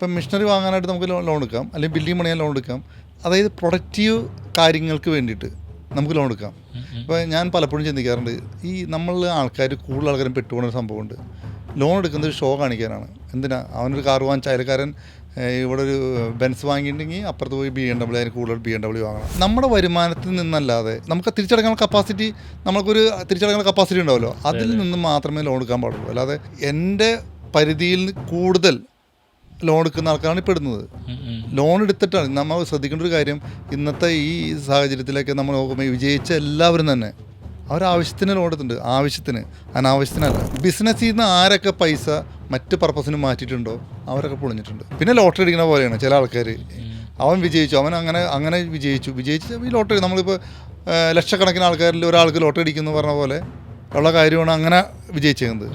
ഇപ്പം മിഷനറി വാങ്ങാനായിട്ട് നമുക്ക് ലോൺ എടുക്കാം. അല്ലെങ്കിൽ ബിൽഡിംഗ് പണിയാൻ ലോൺ എടുക്കാം. അതായത് പ്രൊഡക്റ്റീവ് കാര്യങ്ങൾക്ക് വേണ്ടിയിട്ട് നമുക്ക് ലോൺ എടുക്കാം. ഇപ്പോൾ ഞാൻ പലപ്പോഴും ചിന്തിക്കാറുണ്ട് ഈ നമ്മൾ ആൾക്കാർ കൂടുതൽ ആൾക്കാരും പെട്ടുപോകുന്ന ഒരു സംഭവമുണ്ട്. ലോൺ എടുക്കുന്നത് ഒരു ഷോ കാണിക്കാനാണ്. എന്തിനാ? അവനൊരു കാർ വാങ്ങിച്ച അയൽക്കാരൻ ഇവിടെ ഒരു ബെൻസ് വാങ്ങിയിട്ടുണ്ടെങ്കിൽ അപ്പുറത്ത് പോയി ബി എം ഡബ്ല്യൂ അതിന് കൂടുതൽ ബി എം ഡബ്ല്യൂ വാങ്ങണം. നമ്മുടെ വരുമാനത്തിൽ നിന്നല്ലാതെ നമുക്ക് തിരിച്ചടക്കാനുള്ള കപ്പാസിറ്റി നമുക്കൊരു തിരിച്ചടക്കാനുള്ള കപ്പാസിറ്റി ഉണ്ടാവുമല്ലോ. അതിൽ നിന്ന് മാത്രമേ ലോൺ എടുക്കാൻ പാടുള്ളൂ. അല്ലാതെ എന്റെ പരിധിയിൽ കൂടുതൽ ലോൺ എടുക്കുന്ന ആൾക്കാരാണ് പെടുന്നത് ഇടുന്നത്. ലോൺ എടുത്തിട്ടാണ്. നമ്മൾ ശ്രദ്ധിക്കേണ്ട ഒരു കാര്യം ഇന്നത്തെ ഈ സാഹചര്യത്തിലൊക്കെ നമ്മൾ നോക്കുമ്പോൾ വിജയിച്ച എല്ലാവരും തന്നെ അവരാവശ്യത്തിന് ലോൺ എടുത്തിട്ടുണ്ട്. ആവശ്യത്തിന് അനാവശ്യത്തിനല്ല. ബിസിനസ്സിൽ നിന്ന് ആരൊക്കെ പൈസ മറ്റ് പർപ്പസിന് മാറ്റിയിട്ടുണ്ടോ അവരൊക്കെ പൊളിഞ്ഞിട്ടുണ്ട്. പിന്നെ ലോട്ടറി അടിക്കുന്ന പോലെയാണ് ചില ആൾക്കാർ. അവൻ വിജയിച്ചു അവൻ അങ്ങനെ അങ്ങനെ വിജയിച്ചു. വിജയിച്ച ഈ ലോട്ടറി നമ്മളിപ്പോൾ ലക്ഷക്കണക്കിന് ആൾക്കാരിൽ ഒരാൾക്ക് ലോട്ടറി അടിക്കുന്നു പറഞ്ഞ പോലെ ഉള്ള കാര്യമാണ് അങ്ങനെ വിജയിച്ചേക്കുന്നത്.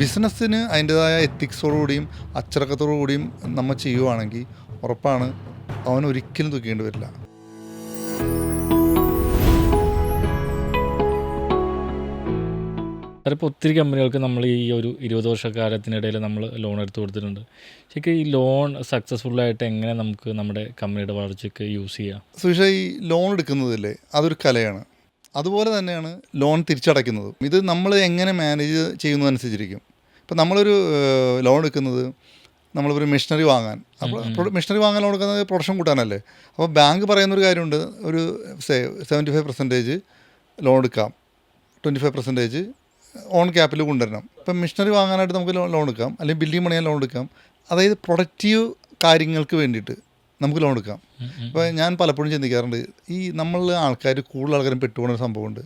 ബിസിനസ്സിന് അതിന്റെതായ എത്തിക്സോടുകൂടിയും അച്ചടക്കത്തോടുകൂടിയും നമ്മൾ ചെയ്യുവാണെങ്കിൽ ഉറപ്പാണ് അവൻ ഒരിക്കലും തൂക്കേണ്ടി വരില്ല. അതിപ്പോൾ ഒത്തിരി കമ്പനികൾക്ക് നമ്മൾ ഈ ഒരു ഇരുപത് വർഷക്കാലത്തിനിടയിൽ നമ്മൾ ലോൺ എടുത്തു കൊടുത്തിട്ടുണ്ട്. ശരിക്കും ഈ ലോൺ സക്സസ്ഫുള്ളായിട്ട് എങ്ങനെ നമുക്ക് നമ്മുടെ കമ്പനിയുടെ വളർച്ചയ്ക്ക് യൂസ് ചെയ്യാം? സുഷ ഈ ലോൺ എടുക്കുന്നതില്ലേ അതൊരു കലയാണ്. അതുപോലെ തന്നെയാണ് ലോൺ തിരിച്ചടയ്ക്കുന്നത്. ഇത് നമ്മൾ എങ്ങനെ മാനേജ് ചെയ്യുന്നതനുസരിച്ചിരിക്കും. ഇപ്പം നമ്മളൊരു ലോൺ എടുക്കുന്നത് നമ്മളൊരു മെഷീനറി വാങ്ങാൻ. അപ്പോൾ മെഷീനറി വാങ്ങാൻ ലോൺ എടുക്കുന്നത് പ്രൊഡക്ഷൻ കൂട്ടാനല്ലേ? അപ്പോൾ ബാങ്ക് പറയുന്നൊരു കാര്യമുണ്ട്. ഒരു സെവന്റി ഫൈവ് പെർസെന്റേജ് ലോൺ എടുക്കാം. Twenty five percentage on capital കൊണ്ടുവരണം. ഇപ്പം മെഷീനറി വാങ്ങാനായിട്ട് നമുക്ക് ലോൺ എടുക്കാം. അല്ലെങ്കിൽ ബില്ലിംഗ് പണിയാൻ ലോൺ എടുക്കാം. അതായത് പ്രൊഡക്റ്റീവ് കാര്യങ്ങൾക്ക് വേണ്ടിയിട്ട്. നമുക്ക് ലോൺ എടുക്കാം. ഇപ്പോൾ ഞാൻ പലപ്പോഴും ചിന്തിക്കാറുണ്ട് ഈ നമ്മൾ ആൾക്കാർ കൂടുതൽ ആൾക്കാരും പെട്ടുപോകുന്ന ഒരു സംഭവമുണ്ട്.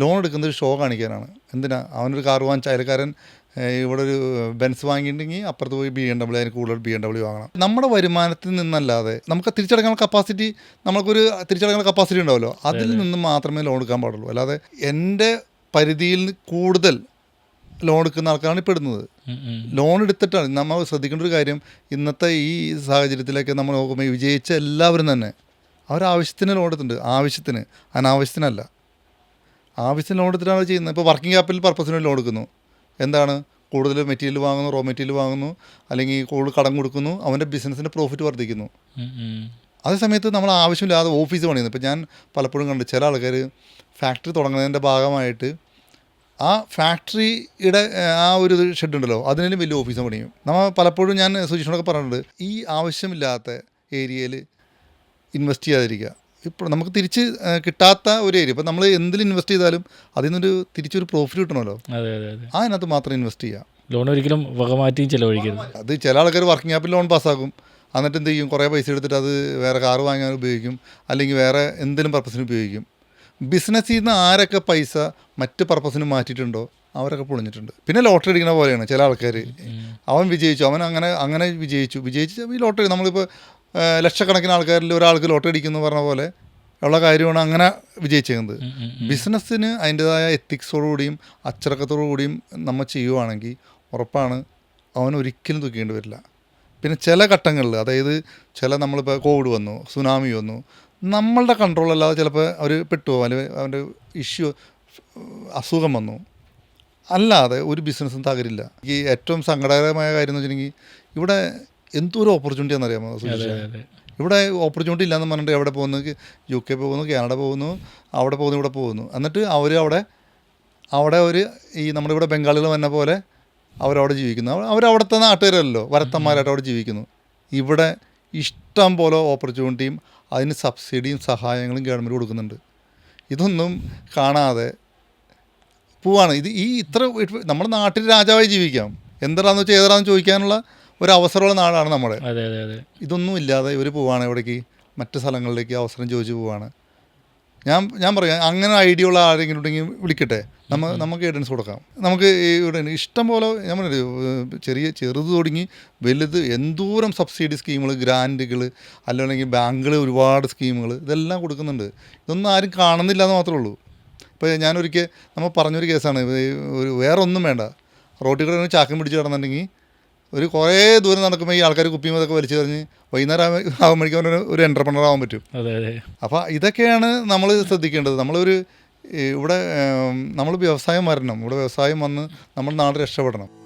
ലോൺ എടുക്കുന്നത് ഒരു ഷോ കാണിക്കാനാണ്. എന്തിനാ? അവനൊരു കാർ വാങ്ങിച്ച അയൽക്കാരൻ ഇവിടെ ഒരു ബെൻസ് വാങ്ങിയിട്ടുണ്ടെങ്കിൽ അപ്പുറത്ത് പോയി ബി എം ഡബ്ല്യൂ അതിന് കൂടുതൽ ബി എം ഡബ്ല്യൂ വാങ്ങണം. നമ്മുടെ വരുമാനത്തിൽ നിന്നല്ലാതെ നമുക്ക് തിരിച്ചടക്കാനുള്ള കപ്പാസിറ്റി നമുക്കൊരു തിരിച്ചടക്കാനുള്ള കപ്പാസിറ്റി ഉണ്ടാവുമല്ലോ അതിൽ നിന്ന് മാത്രമേ ലോൺ എടുക്കാൻ പാടുള്ളൂ. അല്ലാതെ എന്റെ പരിധിയിൽ കൂടുതൽ ലോൺ എടുക്കുന്ന ആൾക്കാരാണ് ഇപ്പോൾ ഇടുന്നത്. ലോൺ എടുത്തിട്ടാണ്. നമ്മൾ ശ്രദ്ധിക്കേണ്ട ഒരു കാര്യം ഇന്നത്തെ ഈ സാഹചര്യത്തിലൊക്കെ നമ്മൾ നോക്കുമ്പോൾ വിജയിച്ച എല്ലാവരും തന്നെ അവരാവശ്യത്തിന് ലോൺ എടുത്തിട്ടുണ്ട്. ആവശ്യത്തിന്. അനാവശ്യത്തിനല്ല. ആവശ്യത്തിന് ലോൺ എടുത്തിട്ടാണ് ചെയ്യുന്നത്. ഇപ്പോൾ വർക്കിംഗ് ക്യാപിറ്റൽ പർപ്പസിന് ലോൺ എടുക്കുന്നു. എന്താണ്? കൂടുതൽ മെറ്റീരിയൽ വാങ്ങുന്നു റോ മെറ്റീരിയൽ വാങ്ങുന്നു അല്ലെങ്കിൽ കൂടുതൽ കടം കൊടുക്കുന്നു അവന്റെ ബിസിനസ്സിന്റെ പ്രോഫിറ്റ് വർദ്ധിക്കുന്നു. അതേ സമയത്ത് നമ്മൾ ആവശ്യമില്ലാതെ ഓഫീസ് പണിയുന്നു. ഇപ്പോൾ ഞാൻ പലപ്പോഴും കണ്ടു ചില ആൾക്കാർ ഫാക്ടറി തുടങ്ങുന്നതിന്റെ ഭാഗമായിട്ട് ആ ഫാക്ടറിയുടെ ആ ഒരു ഷെഡ് ഉണ്ടല്ലോ അതിനും വലിയ ഓഫീസ് പണിയും. നമ്മൾ പലപ്പോഴും ഞാൻ സുജീഷിനോടൊക്കെ പറഞ്ഞിട്ടുണ്ട് ഈ ആവശ്യമില്ലാത്ത ഏരിയയിൽ ഇൻവെസ്റ്റ് ചെയ്യാതിരിക്കുക. ഇപ്പോൾ നമുക്ക് തിരിച്ച് കിട്ടാത്ത ഒരു ഏരിയ ഇപ്പം നമ്മൾ എന്തിൽ ഇൻവെസ്റ്റ് ചെയ്താലും അതിൽ നിന്നൊരു തിരിച്ചൊരു പ്രോഫിറ്റ് കിട്ടണമല്ലോ. അതെ അതെ അതെ. അതിനകത്ത് മാത്രം ഇൻവെസ്റ്റ് ചെയ്യുക. ലോൺ ഒരിക്കലും വകമാറ്റിയും ചിലവഴിക്കരുത്. അത് ചില ആൾക്കാർ വർക്കിംഗ് ക്യാപിറ്റൽ ലോൺ പാസ്സാക്കും എന്നിട്ട് എന്ത് ചെയ്യും? കുറേ പൈസ എടുത്തിട്ട് അത് വേറെ കാറ് വാങ്ങാൻ ഉപയോഗിക്കും. അല്ലെങ്കിൽ വേറെ എന്തെങ്കിലും പർപ്പസിന് ഉപയോഗിക്കും. ബിസിനസ്സിൽ നിന്ന് ആരൊക്കെ പൈസ മറ്റ് പർപ്പസിന് മാറ്റിയിട്ടുണ്ടോ അവരൊക്കെ പൊളിഞ്ഞിട്ടുണ്ട്. പിന്നെ ലോട്ടറി അടിക്കുന്ന പോലെയാണ് ചില ആൾക്കാർ അവൻ വിജയിച്ചു അവൻ അങ്ങനെ അങ്ങനെ വിജയിച്ചു. വിജയിച്ച് ഈ ലോട്ടറി നമ്മളിപ്പോൾ ലക്ഷക്കണക്കിന് ആൾക്കാരിൽ ഒരാൾക്ക് ലോട്ടറി അടിക്കുന്നു പറഞ്ഞ പോലെ ഉള്ള കാര്യമാണ് അങ്ങനെ വിജയിച്ചേക്കുന്നത്. ബിസിനസ്സിന് അതിന്റെതായ എത്തിക്സോടുകൂടിയും അച്ചടക്കത്തോടുകൂടിയും നമ്മൾ ചെയ്യുവാണെങ്കിൽ ഉറപ്പാണ് അവൻ ഒരിക്കലും തൂക്കേണ്ടി വരില്ല. പിന്നെ ചില ഘട്ടങ്ങളിൽ അതായത് ചില നമ്മളിപ്പോൾ കോവിഡ് വന്നു സുനാമി വന്നു നമ്മളുടെ കൺട്രോൾ അല്ലാതെ ചിലപ്പോൾ അവർ പെട്ടുപോകും അല്ലെങ്കിൽ അവന്റെ ഇഷ്യൂ അസുഖം വന്നു. അല്ലാതെ ഒരു ബിസിനസ്സും തകരില്ല. ഈ ഏറ്റവും സങ്കടകരമായ കാര്യം എന്ന് വെച്ചിട്ടുണ്ടെങ്കിൽ ഇവിടെ എന്തോരം ഓപ്പർച്യൂണിറ്റി അതെ ഇവിടെ ഓപ്പർച്യൂണിറ്റി ഇല്ലയെന്ന് പറഞ്ഞിട്ട് എവിടെ പോകുന്നു? യു കെ പോകുന്നു കാനഡ പോകുന്നു അവിടെ പോകുന്നു ഇവിടെ പോകുന്നു. എന്നിട്ട് അവർ അവിടെ അവിടെ അവർ ഈ നമ്മുടെ ഇവിടെ ബംഗാളികൾ വന്ന പോലെ അവരവിടെ ജീവിക്കുന്നു. അവരവിടുത്തെ നാട്ടുകാരല്ലോ വരത്തന്മാരായിട്ട് അവിടെ ജീവിക്കുന്നു. ഇവിടെ ഇഷ്ടം പോലെ ഓപ്പർച്യൂണിറ്റിയും അതിന് സബ്സിഡിയും സഹായങ്ങളും ഗവൺമെന്റ് കൊടുക്കുന്നുണ്ട്. ഇതൊന്നും കാണാതെ പോവാണ്. ഇത് ഈ ഇത്ര നമ്മുടെ നാട്ടിൽ രാജാവായി ജീവിക്കാം. എന്താണെന്ന് വെച്ചാൽ ഏതാണെന്ന് ചോദിക്കാനുള്ള ഒരു അവസരമുള്ള നാടാണ് നമ്മുടെ. ഇതൊന്നും ഇല്ലാതെ ഇവർ പോവാണ് എവിടേക്ക് മറ്റ് സ്ഥലങ്ങളിലേക്ക് അവസരം ചോദിച്ച് പോവാണ്. ഞാൻ ഞാൻ പറയാം അങ്ങനെ ഐഡിയ ഉള്ള ആരെങ്കിലും ഉണ്ടെങ്കിൽ വിളിക്കട്ടെ. നമ്മ നമുക്ക് ഗൈഡൻസ് കൊടുക്കാം. നമുക്ക് ഇവിടെ ഇഷ്ടം പോലെ ഞാൻ പറഞ്ഞു ചെറിയ ചെറുത് തുടങ്ങി വലുത് എന്തോരം സബ്സിഡി സ്കീമുകൾ ഗ്രാന്റുകൾ അല്ലെങ്കിൽ ബാങ്കുകൾ ഒരുപാട് സ്കീമുകൾ ഇതെല്ലാം കൊടുക്കുന്നുണ്ട്. ഇതൊന്നും ആരും കാണുന്നില്ല എന്ന് മാത്രമേ ഉള്ളൂ. ഇപ്പോൾ ഞാനൊരിക്കൽ നമ്മൾ പറഞ്ഞൊരു കേസാണ് ഒരു വേറെ ഒന്നും വേണ്ട. റോട്ടിൽ കൂടെ ചാക്കം പിടിച്ച് കിടന്നിട്ടുണ്ടെങ്കിൽ ഒരു കുറേ ദൂരം നടക്കുമ്പോൾ ഈ ആൾക്കാർ കുപ്പിയും അതൊക്കെ വലിച്ചു തെറിഞ്ഞ് വൈകുന്നേരം ആകുമ്പോഴേക്കും ഒരു എന്റർപ്രണർ ആവാൻ പറ്റും. അതെ അതെ. അപ്പോൾ ഇതൊക്കെയാണ് നമ്മൾ ശ്രദ്ധിക്കേണ്ടത്. നമ്മളൊരു ഇവിടെ നമ്മൾ വ്യവസായം വരണം. ഇവിടെ വ്യവസായം വന്ന് നമ്മുടെ നാട് രക്ഷപ്പെടണം.